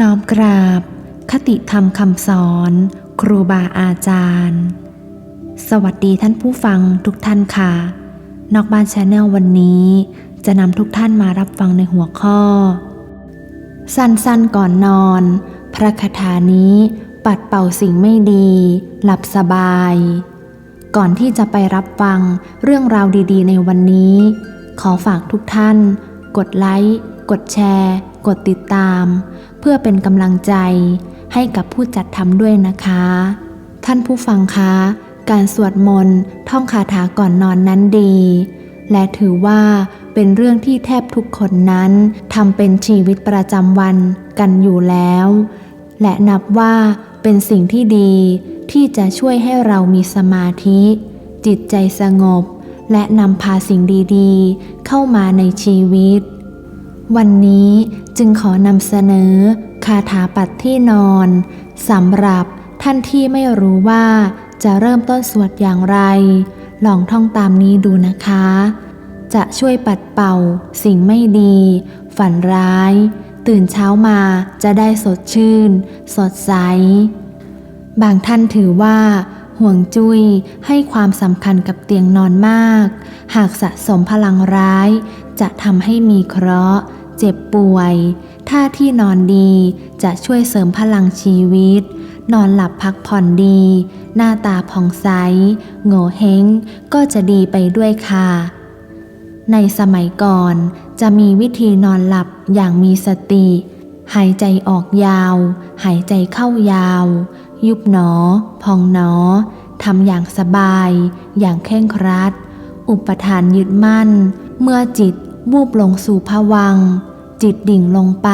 น้อมกราบ คติธรรมคำสอน ครูบาอาจารย์ สวัสดีท่านผู้ฟังทุกท่านค่ะ นอกบ้านชาแนลวันนี้ จะนำทุกท่านมารับฟังในหัวข้อ สั้นๆก่อนนอน พระคาถานี้ปัดเป่าสิ่งไม่ดี หลับสบาย ก่อนที่จะไปรับฟังเรื่องราวดีๆ ในวันนี้ ขอฝากทุกท่าน กดไลค์ กดแชร์ กดติดตาม เพื่อเป็นกำลังใจให้กับผู้จัดทำด้วยนะคะ ท่านผู้ฟังคะ การสวดมนต์ท่องคาถาก่อนนอนนั้นดี และถือว่าเป็นเรื่องที่แทบทุกคนนั้นทำเป็นชีวิตประจำวันกันอยู่แล้ว และนับว่าเป็นสิ่งที่ดีที่จะช่วยให้เรามีสมาธิ จิตใจสงบ และนำพาสิ่งดีๆ เข้ามาในชีวิต วันนี้จึงขอนำเสนอคาถาปัดที่นอนสำหรับท่านที่ไม่รู้ว่าจะเริ่มต้นสวดอย่างไร ลองท่องตามนี้ดูนะคะ จะช่วยปัดเป่าสิ่งไม่ดี ฝันร้าย ตื่นเช้ามาจะได้สดชื่น สดใส บางท่านถือว่า ห่วงจุ้ยให้ความสำคัญกับเตียงนอนมาก หากสะสมพลังร้าย จะทำให้มีเคราะห์ เจ็บป่วย ถ้าที่นอนดีจะช่วยเสริมพลังชีวิต นอนหลับพักผ่อนดี หน้าตาผ่องใสโง่เฮงก็จะดีไปด้วยค่ะ ในสมัยก่อนจะมีวิธีนอนหลับอย่างมีสติ หายใจออกยาว หายใจเข้ายาว ยุบหนอ พองหนอทำอย่างสบาย อย่างเคร่งครัด อุปทานยึดมั่น เมื่อจิต วูบลงสู่ภวัง จิตดิ่งลงไป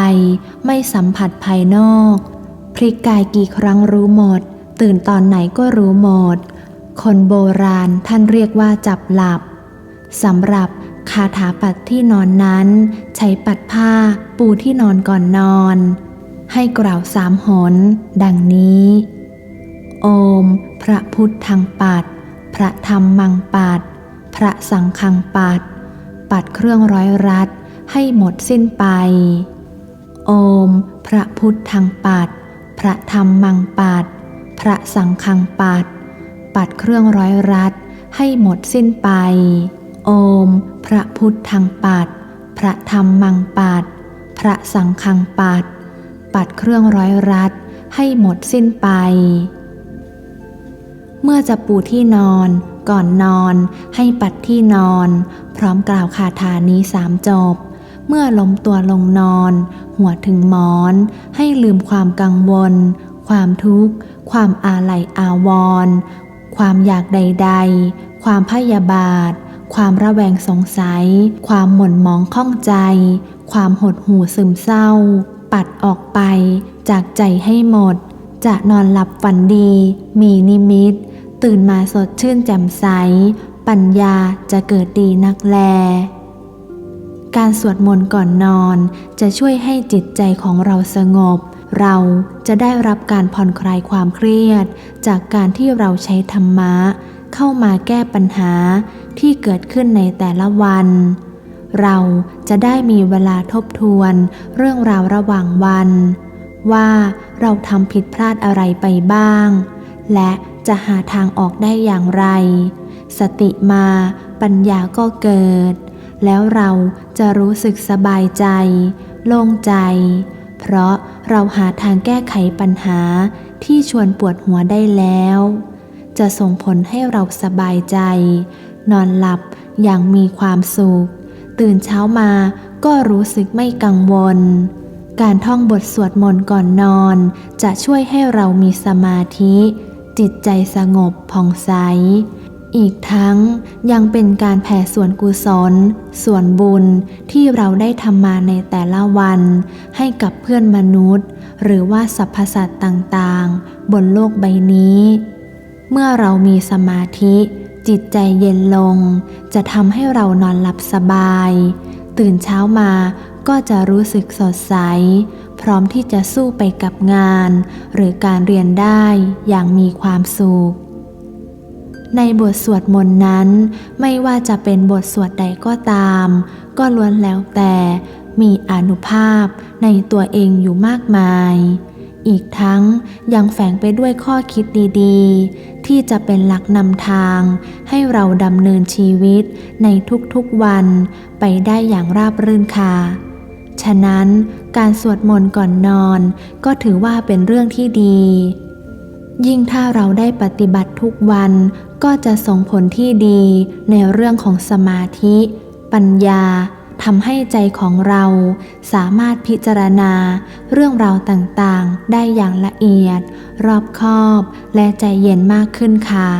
ไม่สัมผัสภายนอก พลิกกายกี่ครั้งรู้หมด ตื่นตอนไหนก็รู้หมด คนโบราณท่านเรียกว่าจับหลับสำหรับคาถาปัดที่นอนนั้น ใช้ปัดผ้าปูที่นอนก่อนนอน ให้กล่าวสามหน ดังนี้ โอม พระพุทธังปัด พระธรรมมังปัด พระสังฆังปัด ปัดเครื่องร้อยรัดให้หมดสิ้นไป โอม พระพุทธังปัด พระธรรมมังปัด พระสังฆังปัด ปัดเครื่องร้อยรัดให้หมดสิ้นไป โอม พระพุทธังปัด พระธรรมมังปัด พระสังฆังปัด ปัดเครื่องร้อยรัดให้หมดสิ้นไป เมื่อจะปูที่นอน ก่อนนอน ให้ปัดที่นอน พร้อมกล่าวคาถานี้สามจบ เมื่อล้มตัวลงนอน หัวถึงหมอน ให้ลืมความกังวล ความทุกข์ ความอาลัยอาวรณ์ความอยากใด ๆ ความพยาบาท ความระแวงสงสัย ความหม่นหมองข้องใจ ความหดหู่ซึมเศร้า ปัดออกไปจากใจให้หมด จะนอนหลับฝันดี มีนิมิต ตื่นมาสดชื่นแจ่มใส ปัญญาจะเกิดดีนักแล การสวดมนต์ก่อนนอนจะช่วยให้จิตใจของเราสงบ เราจะได้รับการผ่อนคลายความเครียด จากการที่เราใช้ธรรมะ เข้ามาแก้ปัญหาที่เกิดขึ้นในแต่ละวันเราจะได้มีเวลาทบทวนเรื่องราวระหว่างวัน ว่าเราทำผิดพลาดอะไรไปบ้าง และ จะหาทางออกได้อย่างไร สติมาปัญญาก็เกิด แล้วเราจะรู้สึกสบายใจ โล่งใจ เพราะเราหาทางแก้ไขปัญหาที่ชวนปวดหัวได้แล้ว จะส่งผลให้เราสบายใจ นอนหลับอย่างมีความสุข ตื่นเช้ามาก็รู้สึกไม่กังวล การท่องบทสวดมนต์ก่อนนอน จะช่วยให้เรามีสมาธิ จิตใจสงบผ่องใส อีกทั้งยังเป็นการแผ่ส่วนกุศล ส่วนบุญที่เราได้ทำมาในแต่ละวัน ให้กับเพื่อนมนุษย์ หรือว่าสรรพสัตว์ต่างๆ บนโลกใบนี้ เมื่อเรามีสมาธิจิตใจเย็นลง จะทำให้เรานอนหลับสบาย ตื่นเช้ามาก็จะรู้สึกสดใส พร้อมที่จะสู้ไปกับงาน หรือการเรียนได้อย่างมีความสุข ในบทสวดมนต์นั้น ไม่ว่าจะเป็นบทสวดใดก็ตาม ก็ล้วนแล้วแต่มีอนุภาพในตัวเองอยู่มากมาย อีกทั้งยังแฝงไปด้วยข้อคิดดีๆ ที่จะเป็นหลักนำทาง ให้เราดำเนินชีวิตในทุกๆวันไปได้อย่างราบรื่นค่ะ ฉะนั้นการสวดมนต์ก่อนนอนก็ถือว่าเป็นเรื่องที่ดี ยิ่งถ้าเราได้ปฏิบัติทุกวันก็จะส่งผลที่ดีในเรื่องของสมาธิ ปัญญาทำให้ใจของเราสามารถพิจารณาเรื่องราวต่างๆ ได้อย่างละเอียด รอบคอบ และใจเย็นมากขึ้นค่ะ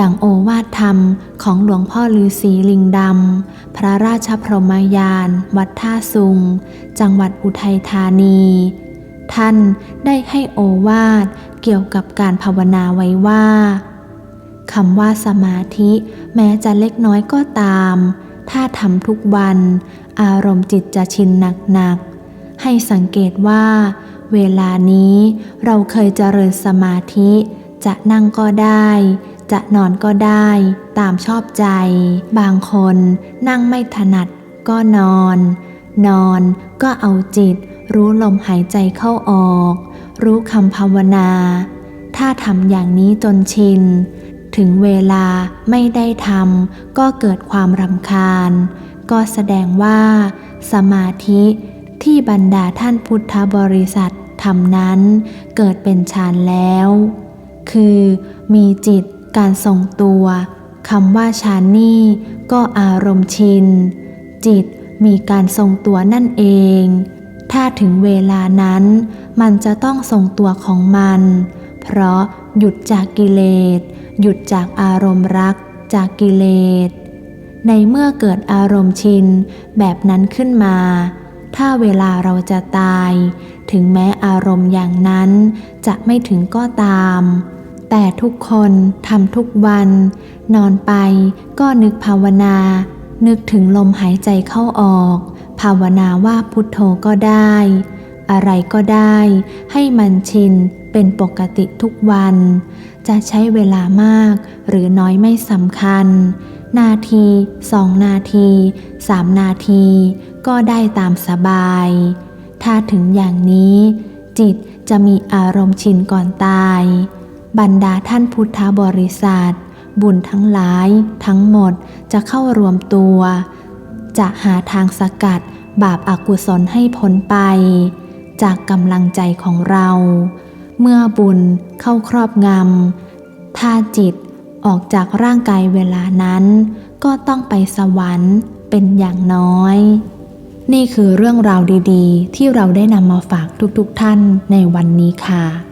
ดังโอวาทธรรมของหลวงพ่อฤาษีลิงดำ พระราชพรหมยาน วัดท่าซุง จังหวัดอุทัยธานี ท่านได้ให้โอวาทเกี่ยวกับการภาวนาไว้ว่าคำว่าสมาธิแม้จะเล็กน้อยก็ตาม ถ้าทำทุกวัน อารมณ์จิตจะชินหนักๆ ให้สังเกตว่า เวลานี้เราเคยเจริญสมาธิจะนั่งก็ได้ จะนอนก็ได้ตามชอบใจ บางคนนั่งไม่ถนัดก็นอน นอนก็เอาจิต รู้ลมหายใจเข้าออก รู้คำภาวนา ถ้าทำอย่างนี้จนชิน ถึงเวลาไม่ได้ทำก็เกิดความรำคาญ ก็แสดงว่า สมาธิที่บรรดาท่านพุทธบริษัททำนั้นเกิดเป็นฌานแล้ว คือมีจิต การทรงตัวคำว่าฌานี่ ก็อารมณ์ชิน จิตมีการทรงตัวนั่นเอง ถ้าถึงเวลานั้น มันจะต้องทรงตัวของมัน เพราะหยุดจากกิเลส หยุดจากอารมณ์รักจากกิเลส ในเมื่อเกิดอารมณ์ชินแบบนั้นขึ้นมา ถ้าเวลาเราจะตาย ถึงแม้อารมณ์อย่างนั้นจะไม่ถึงก็ตาม แต่ทุกคนทำทุกวัน นอนไปก็นึกภาวนา นึกถึงลมหายใจเข้าออก ภาวนาว่าพุทโธก็ได้ อะไรก็ได้ ให้มันชินเป็นปกติทุกวัน จะใช้เวลามากหรือน้อยไม่สำคัญ นาทีสองนาทีสามนาที ก็ได้ตามสบาย ถ้าถึงอย่างนี้ จิตจะมีอารมณ์ชินก่อนตาย บรรดาท่านพุทธบริษัทบุญทั้งหลาย ทั้งหมดจะเข้ารวมตัว จะหาทางสกัดบาปอากุศลให้พ้นไป จากกำลังใจของเรา เมื่อบุญเข้าครอบงำถ้าจิตออกจากร่างกายเวลานั้น ก็ต้องไปสวรรค์เป็นอย่างน้อย นี่คือเรื่องราวดีๆ ที่เราได้นำมาฝากทุกๆท่านในวันนี้ค่ะ